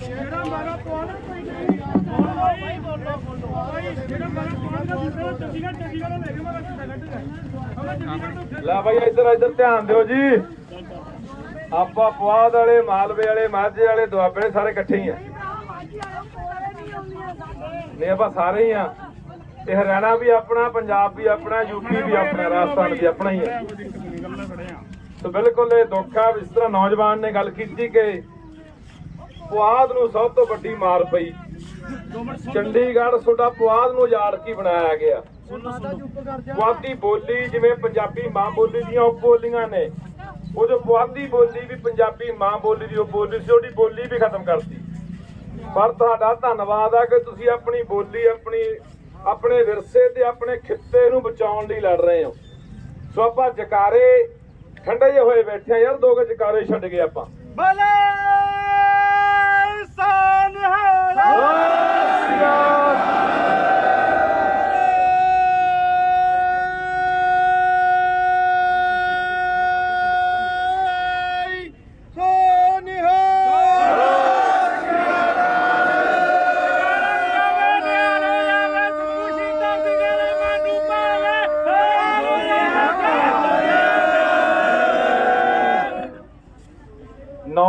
ਜਿਹੜਾ ਮਾਰਾ ਪਵਾਣਾ ਕੋਈ ਨਹੀਂ ਭਾਈ ਬੋਲੋ ਬੋਲੋ ਜਿਹੜਾ ਮਾਰਾ ਪਵਾਣਾ ਦੂਸਰਾ ਚੰਡੀਗੜ੍ਹ ਚੰਡੀਗੜ੍ਹ ਲੈ ਕੇ ਮਾਰਾ ਲੈ ਬਾਈ, ਇੱਧਰ ਇੱਧਰ ਧਿਆਨ ਦਿਓ ਜੀ। ਆਪਾਂ ਪੁਆਧ ਵਾਲੇ, ਮਾਲਵੇ ਵਾਲੇ, ਮਾਝੇ ਵਾਲੇ, ਦੁਆਬੇ ਸਾਰੇ ਇਕੱਠੇ ਹੀ ਆ। ਨਹੀਂ, ਆਪਾਂ ਸਾਰੇ ਹੀ ਆ। ਇਹ ਹਰਿਆਣਾ ਵੀ ਆਪਣਾ, ਪੰਜਾਬ ਵੀ ਆਪਣਾ ਯੂਪੀ ਵੀ ਆਪਣਾ, ਰਾਜਸਥਾਨ ਵੀ ਆਪਣਾ ਹੀ ਆ। ਸੋ ਬਿਲਕੁਲ ਇਹ ਦੁੱਖ ਆ ਵੀ ਇਸ ਤਰ੍ਹਾਂ ਨੌਜਵਾਨ ਨੇ ਗੱਲ ਕੀਤੀ ਕਿ ਪੁਆਧ ਨੂੰ ਸਭ ਤੋਂ ਵੱਡੀ ਮਾਰ ਪਈ। ਚੰਡੀਗੜ੍ਹ ਤੁਹਾਡਾ ਪੁਆਧ ਨੂੰ ਉਜਾੜ ਬਣਾਇਆ ਗਿਆ? ਪੁਆਧੀ ਬੋਲੀ ਜਿਵੇਂ ਪੰਜਾਬੀ ਮਾਂ ਬੋਲੀ ਦੀਆਂ ਉਪ ਬੋਲੀਆਂ ਨੇ, ਉਹ ਜੋ ਪੁਆਧੀ ਬੋਲੀ ਵੀ ਪੰਜਾਬੀ ਮਾਂ ਬੋਲੀ ਦੀ ਉਹ ਬੋਲੀ ਸੀ, ਉਹਦੀ ਬੋਲੀ ਵੀ ਖਤਮ ਕਰਤੀ। ਪਰ ਤੁਹਾਡਾ ਧੰਨਵਾਦ ਆ ਕਿ ਤੁਸੀਂ ਆਪਣੀ ਬੋਲੀ, ਆਪਣੀ, ਆਪਣੇ ਵਿਰਸੇ ਤੇ ਆਪਣੇ ਖਿੱਤੇ ਨੂੰ ਬਚਾਉਣ ਲਈ ਲੜ ਰਹੇ ਹੋ। ਸੋ ਆਪਾਂ ਜਕਾਰੇ ਠੰਡੇ ਜਿਹੇ ਹੋਏ ਬੈਠੇ ਆ ਯਾਰ ਦੋ ਕੁ ਜਕਾਰੇ ਛੱਡ ਗਏ ਆਪਾਂ। ਭਲੇ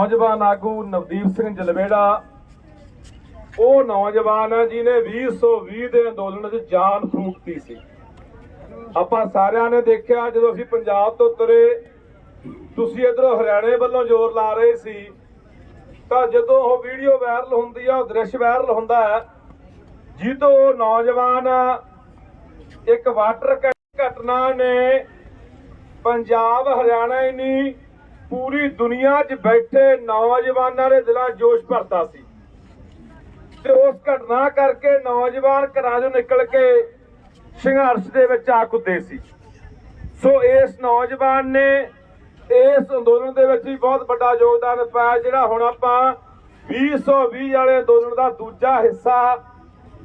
ਨੌਜਵਾਨ ਆਗੂ ਨਵਦੀਪ ਸਿੰਘ ਜਲਵੇੜਾ, ਉਹ ਨੌਜਵਾਨ ਆ ਜਿਹਨੇ 2020 ਦੇ ਅੰਦੋਲਨ 'ਚ ਜਾਨ ਫੂਕਤੀ ਸੀ। ਆਪਾਂ ਸਾਰਿਆਂ ਨੇ ਦੇਖਿਆ ਜਦੋਂ ਅਸੀਂ ਪੰਜਾਬ ਤੋਂ ਤੁਰੇ ਤੁਸੀਂ ਇਧਰੋਂ ਹਰਿਆਣੇ ਵੱਲੋਂ ਜ਼ੋਰ ਲਾ ਰਹੇ ਸੀ, ਤਾਂ ਜਦੋਂ ਉਹ ਵੀਡੀਓ ਵਾਇਰਲ ਹੁੰਦੀ ਆ, ਉਹ ਦ੍ਰਿਸ਼ ਵਾਇਰਲ ਹੁੰਦਾ ਹੈ ਜਿੱਦੋਂ ਉਹ ਨੌਜਵਾਨ ਇੱਕ ਵਾਟਰ ਘਟਨਾ ਨੇ ਪੰਜਾਬ, ਹਰਿਆਣਾ ਹੀ ਨਹੀਂ ਪੂਰੀ ਦੁਨੀਆ 'ਚ ਬੈਠੇ ਨੌਜਵਾਨਾਂ ਦੇ ਦਿਲਾਂ ਜੋਸ਼ ਭਰਤਾ ਸੀ। ਤੇ ਉਸ ਘਟਨਾ ਕਰਕੇ ਨੌਜਵਾਨ ਘਰਾਂ 'ਚੋਂ ਨਿਕਲ ਕੇ ਸੰਘਰਸ਼ ਦੇ ਵਿੱਚ ਆ ਕੁੱਦੇ ਸੀ। ਸੋ ਇਸ ਨੌਜਵਾਨ ਨੇ ਇਸ ਅੰਦੋਲਨ ਦੇ ਵਿੱਚ ਵੀ ਬਹੁਤ ਵੱਡਾ ਯੋਗਦਾਨ ਪਾਇਆ, ਜਿਹੜਾ ਹੁਣ ਆਪਾਂ 2020 ਵਾਲੇ ਅੰਦੋਲਨ ਦਾ ਦੂਜਾ ਹਿੱਸਾ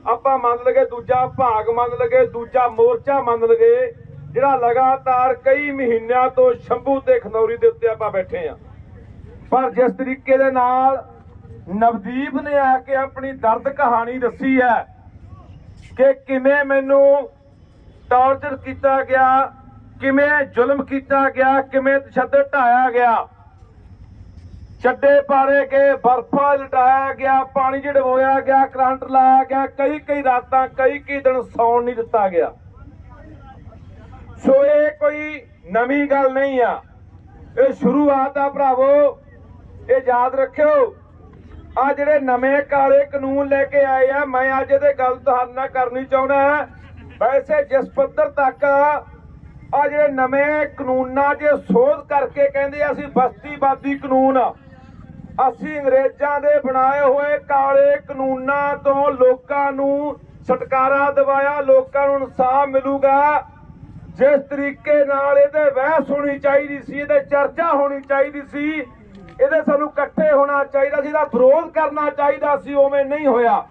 ਆਪਾਂ ਮੰਨ ਲਗੇ, ਦੂਜਾ ਭਾਗ ਮੰਨ ਲਗੇ, ਦੂਜਾ ਮੋਰਚਾ ਮੰਨ ਲਗੇ ਜਿਹੜਾ ਲਗਾਤਾਰ ਕਈ ਮਹੀਨਿਆਂ ਤੋਂ ਸ਼ੰਭੂ ਤੇ ਖਨੌਰੀ ਦੇ ਉੱਤੇ ਆਪਾਂ ਬੈਠੇ ਆ। ਪਰ ਜਿਸ ਤਰੀਕੇ ਦੇ ਨਾਲ ਨਵਦੀਪ ਨੇ ਆ ਕੇ ਆਪਣੀ ਦਰਦ ਕਹਾਣੀ ਦੱਸੀ ਹੈ ਕਿ ਕਿਵੇਂ ਮੈਨੂੰ ਟਾਰਚਰ ਕੀਤਾ ਗਿਆ, ਕਿਵੇਂ ਜ਼ੁਲਮ ਕੀਤਾ ਗਿਆ, ਕਿਵੇਂ ਤਸ਼ੱਦਦ ਢਾਇਆ ਗਿਆ। ਛੱਡੇ ਪਾੜੇ ਕੇ ਬਰਫਾ ਲਟਾਇਆ ਗਿਆ, ਪਾਣੀ ਝੜਵਾਇਆ ਗਿਆ, ਕਰੰਟ ਲਾਇਆ ਗਿਆ ਕਈ ਕਈ ਰਾਤਾਂ ਕਈ ਕਈ ਦਿਨ ਸੌਣ ਨਹੀਂ ਦਿੱਤਾ ਗਿਆ। ਸੋ ਇਹ ਕੋਈ ਨਵੀਂ ਗੱਲ ਨਹੀਂ ਆ। ਇਹ ਸ਼ੁਰੂਆਤ ਆ ਭਰਾਵੋ। ਇਹ ਯਾਦ ਰੱਖਿਓ, ਆ ਜਿਹੜੇ ਨਵੇਂ ਕਾਲੇ ਕਾਨੂੰਨ ਲੈ ਕੇ ਆਏ ਆ, ਮੈਂ ਅੱਜ ਇਹਦੇ ਗੱਲ ਤੁਹਾਡੇ ਨਾਲ ਕਰਨੀ ਚਾਹੁੰਦਾ ਵੈਸੇ ਜਿਸ ਪੱਧਰ ਤੱਕ ਆ ਜਿਹੜੇ ਨਵੇਂ ਕਾਨੂੰਨਾਂ 'ਚ ਸੋਧ ਕਰਕੇ ਕਹਿੰਦੇ ਅਸੀਂ ਬਸਤੀਵਾਦੀ ਕਾਨੂੰਨ ਅਸੀਂ ਅੰਗਰੇਜ਼ਾਂ ਦੇ ਬਣਾਏ ਹੋਏ ਕਾਲੇ ਕਾਨੂੰਨਾਂ ਤੋਂ ਲੋਕਾਂ ਨੂੰ ਛੁਟਕਾਰਾ ਦਿਵਾਇਆ, ਲੋਕਾਂ ਨੂੰ ਇਨਸਾਫ ਮਿਲੂਗਾ। ਜਿਸ ਤਰੀਕੇ ਨਾਲ ਇਹਦੇ ਬਹਿਸ ਹੋਣੀ ਚਾਹੀਦੀ ਸੀ, ਇਹਦੇ ਚਰਚਾ ਹੋਣੀ ਚਾਹੀਦੀ ਸੀ, ਇਹਦੇ ਸਾਨੂੰ ਇਕੱਠੇ ਹੋਣਾ ਚਾਹੀਦਾ ਸੀ, ਇਹਦਾ ਵਿਰੋਧ ਕਰਨਾ ਚਾਹੀਦਾ ਸੀ, ਉਵੇਂ ਨਹੀਂ ਹੋਇਆ।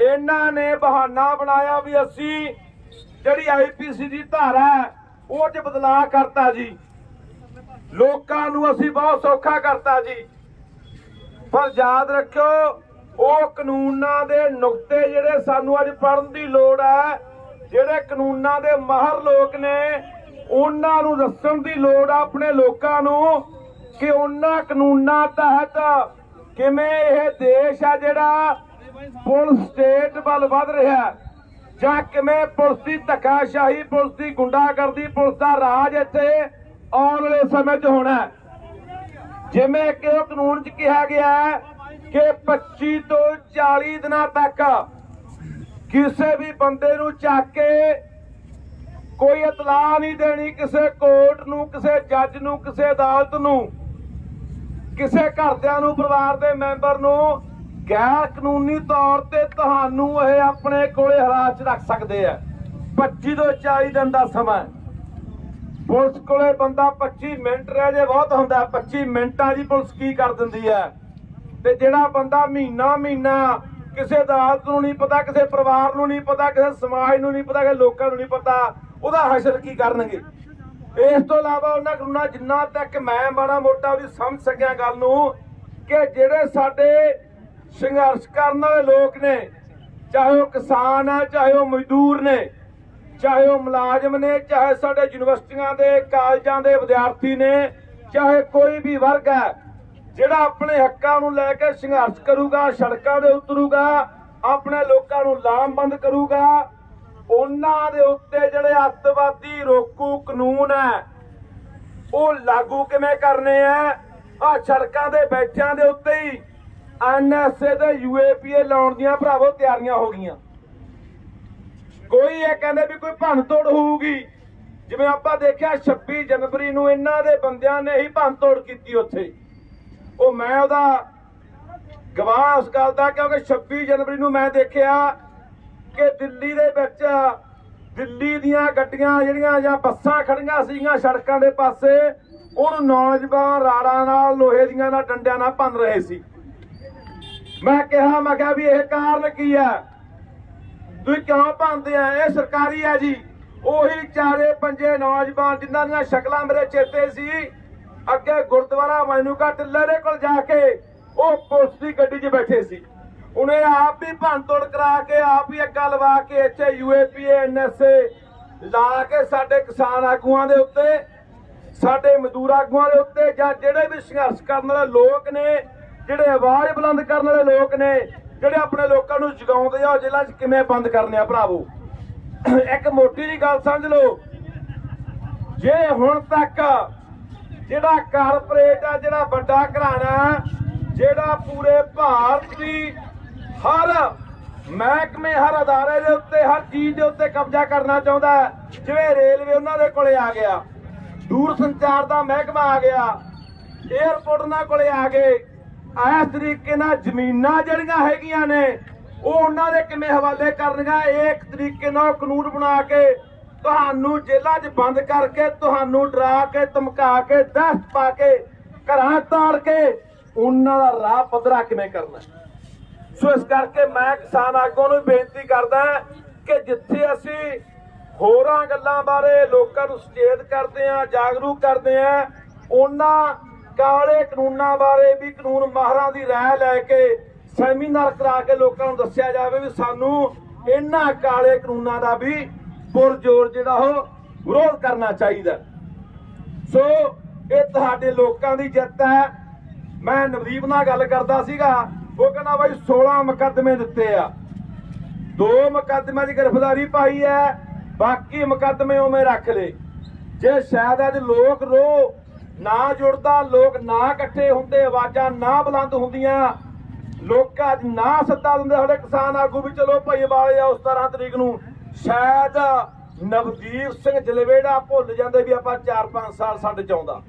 ਇਹਨਾਂ ਨੇ ਬਹਾਨਾ ਬਣਾਇਆ ਵੀ ਅਸੀਂ ਜਿਹੜੀ ਆਈਪੀਸੀ ਦੀ ਧਾਰਾ ਹੈ, ਉਹ 'ਚ ਬਦਲਾਅ ਕਰਤਾ ਜੀ। ਲੋਕਾਂ ਨੂੰ ਅਸੀਂ ਬਹੁਤ ਸੌਖਾ ਕਰਤਾ ਜੀ। ਪਰ ਯਾਦ ਰੱਖਿਓ, ਉਹ ਕਾਨੂੰਨਾਂ ਦੇ ਨੁਕਤੇ ਜਿਹੜੇ ਸਾਨੂੰ ਅੱਜ ਪੜਨ ਦੀ ਲੋੜ ਹੈ ਜਿਹੜੇ ਕਾਨੂੰਨਾਂ ਦੇ ਮਾਹਰ ਲੋਕ ਨੇ, ਉਹਨਾਂ ਨੂੰ ਦੱਸਣ ਦੀ ਲੋੜ ਆ ਆਪਣੇ ਲੋਕਾਂ ਨੂੰ ਕਿ ਉਹਨਾਂ ਕਾਨੂੰਨਾਂ ਤਹਿਤ ਕਿਵੇਂ ਇਹ ਦੇਸ਼ ਆ ਜਿਹੜਾ ਪੁਲਿਸ ਸਟੇਟ ਵੱਲ ਵੱਧ ਰਿਹਾ ਜਾਂ ਕਿਵੇਂ ਪੁਲਿਸ ਦੀ ਧੱਕਾਸ਼ਾਹੀ, ਪੁਲਿਸ ਦੀ ਗੁੰਡਾਗਰਦੀ, ਪੁਲਿਸ ਦਾ ਰਾਜ ਇੱਥੇ ਆਉਣ ਵਾਲੇ ਸਮੇਂ 'ਚ ਹੋਣਾ ਜਿਵੇਂ ਕਿ ਉਹ ਕਾਨੂੰਨ 'ਚ ਕਿਹਾ ਗਿਆ ਹੈ ਕਿ 25 ਤੋਂ 40 ਦਿਨਾਂ ਤੱਕ ਕਿਸੇ ਵੀ ਬੰਦੇ ਨੂੰ ਚੱਕ ਕੇ ਕੋਈ ਇਤਲਾਹ ਨਹੀਂ ਦੇਣੀ ਕਿਸੇ ਕੋਰਟ ਨੂੰ, ਕਿਸੇ ਜੱਜ ਨੂੰ, ਕਿਸੇ ਅਦਾਲਤ ਨੂੰ, ਕਿਸੇ ਘਰਦਿਆਂ ਨੂੰ, ਪਰਿਵਾਰ ਦੇ ਮੈਂਬਰ ਨੂੰ ਗੈਰ ਕਾਨੂੰਨੀ ਤੌਰ ਤੇ ਤੁਹਾਨੂੰ ਇਹ ਆਪਣੇ ਕੋਲੇ ਹਰਾਸ 'ਚ ਰੱਖ ਸਕਦੇ ਆ। 25 ਤੋਂ 40 ਦਿਨ ਦਾ ਸਮਾਂ ਪੁਲਿਸ ਕੋਲੇ ਬੰਦਾ 25 ਮਿੰਟ ਰਹਿ ਜੇ, ਬਹੁਤ ਹੁੰਦਾ 25 ਮਿੰਟਾਂ ਦੀ ਪੁਲਿਸ ਕੀ ਕਰ ਦਿੰਦੀ ਹੈ? ਤੇ ਜਿਹੜਾ ਬੰਦਾ ਮਹੀਨਾ ਮਹੀਨਾ ਕਿਸੇ ਅਦਾਲਤ ਨੂੰ ਨਹੀਂ ਪਤਾ, ਕਿਸੇ ਪਰਿਵਾਰ ਨੂੰ ਨਹੀਂ ਪਤਾ, ਕਿਸੇ ਸਮਾਜ ਨੂੰ ਨਹੀਂ ਪਤਾ, ਕਿਸੇ ਲੋਕਾਂ ਨੂੰ ਨਹੀਂ ਪਤਾ, ਉਹਦਾ ਹਸ਼ਰ ਕੀ ਕਰਨਗੇ? ਇਸ ਤੋਂ ਇਲਾਵਾ ਉਹਨਾਂ ਕਾਨੂੰਨਾਂ ਜਿੰਨਾ ਤੱਕ ਮੈਂ ਮਾੜਾ ਮੋਟਾ ਵੀ ਸਮਝ ਸਕਿਆ ਗੱਲ ਨੂੰ, ਕਿ ਜਿਹੜੇ ਸਾਡੇ ਸੰਘਰਸ਼ ਕਰਨ ਵਾਲੇ ਲੋਕ ਨੇ, ਚਾਹੇ ਉਹ ਕਿਸਾਨ ਆ, ਚਾਹੇ ਉਹ ਮਜ਼ਦੂਰ ਨੇ, ਚਾਹੇ ਉਹ ਮੁਲਾਜ਼ਮ ਨੇ, ਚਾਹੇ ਸਾਡੇ ਯੂਨੀਵਰਸਿਟੀਆਂ ਦੇ, ਕਾਲਜਾਂ ਦੇ ਵਿਦਿਆਰਥੀ ਨੇ, ਚਾਹੇ ਕੋਈ ਵੀ ਵਰਗ ਹੈ ਜਿਹੜਾ ਆਪਣੇ ਹੱਕਾਂ ਨੂੰ ਲੈ ਕੇ ਸੰਘਰਸ਼ ਕਰੂਗਾ, ਸੜਕਾਂ ਦੇ ਉਤਰੂਗਾ, ਆਪਣੇ ਲੋਕਾਂ ਨੂੰ ਲਾਮਬੰਦ ਕਰੂਗਾ, ਉਹਨਾਂ ਦੇ ਉੱਤੇ ਜਿਹੜੇ ਅੱਤਵਾਦੀ ਰੋਕੂ ਕਾਨੂੰਨ ਹੈ, ਉਹ ਲਾਗੂ ਕਿਵੇਂ ਕਰਨੇ ਆ? ਆ ਸੜਕਾਂ ਦੇ ਬੈਠਿਆਂ ਦੇ ਉੱਤੇ ਹੀ ਐਨਐਸਏ ਤੇ ਯੂਏਪੀਏ ਲਾਉਣ ਦੀਆਂ ਭਰਾਵੋ ਤਿਆਰੀਆਂ ਹੋ ਗਈਆਂ। ਕੋਈ ਇਹ ਕਹਿੰਦੇ ਵੀ ਕੋਈ ਭੰਨ ਤੋੜ ਹੋਊਗੀ। ਜਿਵੇਂ ਆਪਾਂ ਦੇਖਿਆ 26 ਜਨਵਰੀ ਨੂੰ ਇਹਨਾਂ ਦੇ ਬੰਦਿਆਂ ਨੇ ਹੀ ਭੰਨ ਤੋੜ ਕੀਤੀ ਉੱਥੇ। ਉਹ ਮੈਂ ਉਹਦਾ ਗਵਾਹ ਉਸ ਗੱਲ ਦਾ ਕਿਉਂਕਿ 26 ਜਨਵਰੀ ਨੂੰ ਮੈਂ ਦੇਖਿਆ ਕਿ ਦਿੱਲੀ ਦੇ ਵਿੱਚ ਦਿੱਲੀ ਦੀਆਂ ਗੱਡੀਆਂ ਜਿਹੜੀਆਂ ਜਾਂ ਬੱਸਾਂ ਖੜੀਆਂ ਸੀਗੀਆਂ ਸੜਕਾਂ ਦੇ ਪਾਸੇ ਉਹਨੂੰ ਨੌਜਵਾਨ ਰਾੜਾਂ ਨਾਲ ਲੋਹੇ ਦੀਆਂ ਨਾਲ ਡੰਡਿਆਂ ਨਾਲ ਭੰਨ ਰਹੇ ਸੀ। ਮੈਂ ਕਿਹਾ ਮੈਂ ਕਿਹਾ ਵੀ ਇਹ ਕਾਰਨ ਕੀ ਹੈ? ਤੁਸੀਂ ਕਿਉਂ ਭੰਨਦੇ ਆ? ਇਹ ਸਰਕਾਰੀ ਆ ਜੀ। ਉਹੀ ਚਾਰੇ ਪੰਜੇ ਨੌਜਵਾਨ ਜਿਨ੍ਹਾਂ ਦੀਆਂ ਸ਼ਕਲਾਂ ਮੇਰੇ ਚੇਤੇ ਸੀ। ਅੱਗੇ ਗੁਰਦੁਆਰਾ ਮੈਨੂਕਾ ਟਿੱਲੇ ਦੇ ਕੋਲ ਜਾ ਕੇ ਉਹ ਪੁਲਿਸ ਦੀ ਗੱਡੀ 'ਚ ਬੈਠੇ ਸੀ। ਉਹਨੇ ਆਪ ਵੀ ਭੰਨਤੋੜ ਕਰਾ ਕੇ, ਆਪ ਹੀ ਅੱਗਾ ਲਵਾ ਕੇ ਇੱਥੇ ਯੂਏਪੀਏ ਐਨਐਸਏ ਲਾ ਕੇ ਸਾਡੇ ਕਿਸਾਨ ਆਗੂਆਂ ਦੇ ਉੱਤੇ, ਸਾਡੇ ਮਜ਼ਦੂਰ ਆਗੂਆਂ ਦੇ ਉੱਤੇ ਜਾਂ ਜਿਹੜੇ ਵੀ ਸੰਘਰਸ਼ ਕਰਨ ਵਾਲੇ ਲੋਕ ਨੇ, ਜਿਹੜੇ ਆਵਾਜ਼ ਬੁਲੰਦ ਕਰਨ ਵਾਲੇ ਲੋਕ ਨੇ, ਜਿਹੜੇ ਆਪਣੇ ਲੋਕਾਂ ਨੂੰ ਜਗਾਉਂਦੇ ਆ, ਉਹ ਜੇਲ੍ਹਾਂ 'ਚ ਕਿਵੇਂ ਬੰਦ ਕਰਨੇ ਆ ਭਰਾਵੋ? ਇੱਕ ਮੋਟੀ ਜੀ ਗੱਲ ਸਮਝ ਲਓ। ਜੇ ਹੁਣ ਤੱਕ ਜਿਹੜਾ ਕਾਰਪੋਰੇਟ ਆ, ਜਿਹੜਾ ਵੱਡਾ ਘਰਾਣਾ, ਜਿਹੜਾ ਪੂਰੇ ਭਾਰਤ ਦੀ ਹਰ ਮਹਿਕਮੇ, ਹਰ ਅਦਾਰੇ ਦੇ ਉੱਤੇ, ਹਰ ਚੀਜ਼ ਦੇ ਉੱਤੇ ਕਬਜ਼ਾ ਕਰਨਾ ਚਾਹੁੰਦਾ ਹੈ, ਜਿਵੇਂ ਰੇਲਵੇ ਉਹਨਾਂ ਦੇ ਕੋਲੇ ਆ ਗਿਆ, ਦੂਰ ਸੰਚਾਰ ਦਾ ਮਹਿਕਮਾ ਆ ਗਿਆ 에어ਪੋਰਟ ਉਹਨਾਂ ਕੋਲੇ ਆ ਗਏ ਇਸ ਤਰੀਕੇ ਨਾਲ ਜ਼ਮੀਨਾਂ ਜਿਹੜੀਆਂ ਹੈਗੀਆਂ ਨੇ, ਉਹ ਉਹਨਾਂ ਦੇ ਕਿਵੇਂ ਹਵਾਲੇ ਕਰਨੀਆਂ ਇਹ ਇੱਕ ਤਰੀਕੇ ਨਾਲ ਕਾਨੂੰਨ ਬਣਾ ਕੇ ਤੁਹਾਨੂੰ ਜੇਲ੍ਹਾਂ 'ਚ ਬੰਦ ਕਰਕੇ, ਤੁਹਾਨੂੰ ਡਰਾ ਕੇ, ਧਮਕਾ ਕੇ, ਦਹਿਸ਼ਤ ਪਾ ਕੇ, ਘਰਾਂ ਤਾੜ ਕੇ, ਉਹਨਾਂ ਦਾ ਰਾਹ ਪੱਧਰਾ ਕਿਵੇਂ ਕਰਨਾ? ਸੋ ਇਸ ਕਰਕੇ ਮੈਂ ਕਿਸਾਨ ਆਗੂਆਂ ਨੂੰ ਬੇਨਤੀ ਕਰਦਾ ਕਿ ਜਿੱਥੇ ਅਸੀਂ ਹੋਰਾਂ ਗੱਲਾਂ ਬਾਰੇ ਲੋਕਾਂ ਨੂੰ ਸੁਚੇਤ ਕਰਦੇ ਆ ਜਾਗਰੂਕ ਕਰਦੇ ਆ ਉਹਨਾਂ ਕਾਲੇ ਕਾਨੂੰਨਾਂ ਬਾਰੇ ਵੀ ਕਾਨੂੰਨ ਮਾਹਰਾਂ ਦੀ ਰਾਏ ਲੈ ਕੇ, ਸੈਮੀਨਾਰ ਕਰਾ ਕੇ ਲੋਕਾਂ ਨੂੰ ਦੱਸਿਆ ਜਾਵੇ ਵੀ ਸਾਨੂੰ ਇਹਨਾਂ ਕਾਲੇ ਕਾਨੂੰਨਾਂ ਦਾ ਵੀ ਪੁਰਜੋਰ ਜਿਹੜਾ ਉਹ ਵਿਰੋਧ ਕਰਨਾ ਚਾਹੀਦਾ। ਸੋ ਇਹ ਤੁਹਾਡੇ ਲੋਕਾਂ ਦੀ ਜਿੱਤ ਹੈ। ਮੈਂ ਨਵਦੀਪ ਨਾਲ ਗੱਲ ਕਰਦਾ ਸੀਗਾ, ਉਹ ਕਹਿੰਦਾ ਬਾਈ 16 ਮੁਕੱਦਮੇ ਦਿੱਤੇ ਆ। ਦੋ ਮੁਕੱਦਮਿਆਂ ਦੀ ਗ੍ਰਿਫਤਾਰੀ ਪਾਈ ਹੈ, ਬਾਕੀ ਮੁਕੱਦਮੇ ਉਵੇਂ ਰੱਖ ਲਏ। ਜੇ ਸ਼ਾਇਦ ਅੱਜ ਲੋਕ ਰੋ, ਨਾ ਜੁੜਦਾ, ਲੋਕ ਨਾ ਇਕੱਠੇ ਹੁੰਦੇ, ਆਵਾਜ਼ਾਂ ਨਾ ਬੁਲੰਦ ਹੁੰਦੀਆਂ, ਲੋਕਾਂ ਅੱਜ ਨਾ ਸੱਦਾ ਦਿੰਦੇ, ਸਾਡੇ ਕਿਸਾਨ ਆਗੂ ਵੀ ਚਲੋ ਭਾਈ ਵਾਲੇ ਆ ਉਸ ਤਰ੍ਹਾਂ ਤਰੀਕ ਨੂੰ। ਸ਼ਾਇਦ ਨਵਦੀਪ ਸਿੰਘ ਜਲਵੇੜਾ ਭੁੱਲ ਜਾਂਦੇ ਵੀ ਆਪਾਂ 4-5 ਸਾਲ ਸਾਡੇ ਚ ਆਉਂਦਾ।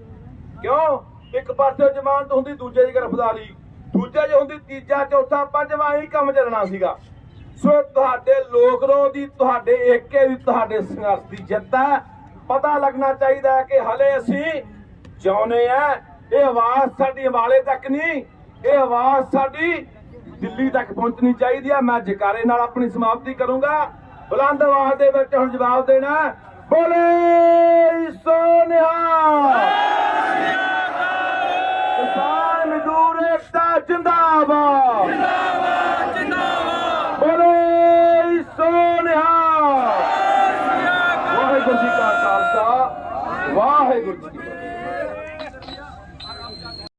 ਕਿਉਂ? ਇੱਕ ਪਾਸੇ ਜ਼ਮਾਨਤ ਹੁੰਦੀ, ਦੂਜੇ ਦੀ ਗ੍ਰਿਫਤਾਰੀ। ਦੂਜੇ 'ਚ ਹੁੰਦੀ, ਤੀਜਾ, ਚੌਥਾ, ਪੰਜਵਾਂ ਹੀ ਕੰਮ ਚੱਲਣਾ ਸੀਗਾ। ਸੋ ਤੁਹਾਡੇ ਲੋਕ ਦੀ, ਤੁਹਾਡੇ ਏਕੇ ਦੀ, ਤੁਹਾਡੇ ਸੰਘਰਸ਼ ਦੀ ਜਿੱਤ ਹੈ। ਪਤਾ ਲੱਗਣਾ ਚਾਹੀਦਾ ਹੈ ਕਿ ਹਲੇ ਅਸੀਂ ਜਿਉਂਦੇ ਆ। ਇਹ ਆਵਾਜ਼ ਸਾਡੀ ਅੰਬਾਲੇ ਤੱਕ ਨਹੀਂ, ਇਹ ਆਵਾਜ਼ ਸਾਡੀ ਦਿੱਲੀ ਤੱਕ ਪਹੁੰਚਣੀ ਚਾਹੀਦੀ ਹੈ। ਮੈਂ ਜਕਾਰੇ ਨਾਲ ਆਪਣੀ ਸਮਾਪਤੀ ਕਰੂੰਗਾ। ਬੁਲੰਦ ਆਵਾਜ਼ ਦੇ ਵਿੱਚ ਹੁਣ ਜਵਾਬ ਦੇਣਾ ਹੈ। ਬੋਲੇ ਸੋਨਿਆ ਕਿਸਾਨ ਮਜ਼ਦੂਰ ਏਕਤਾ ਜਿੰਦਾਬਾਦ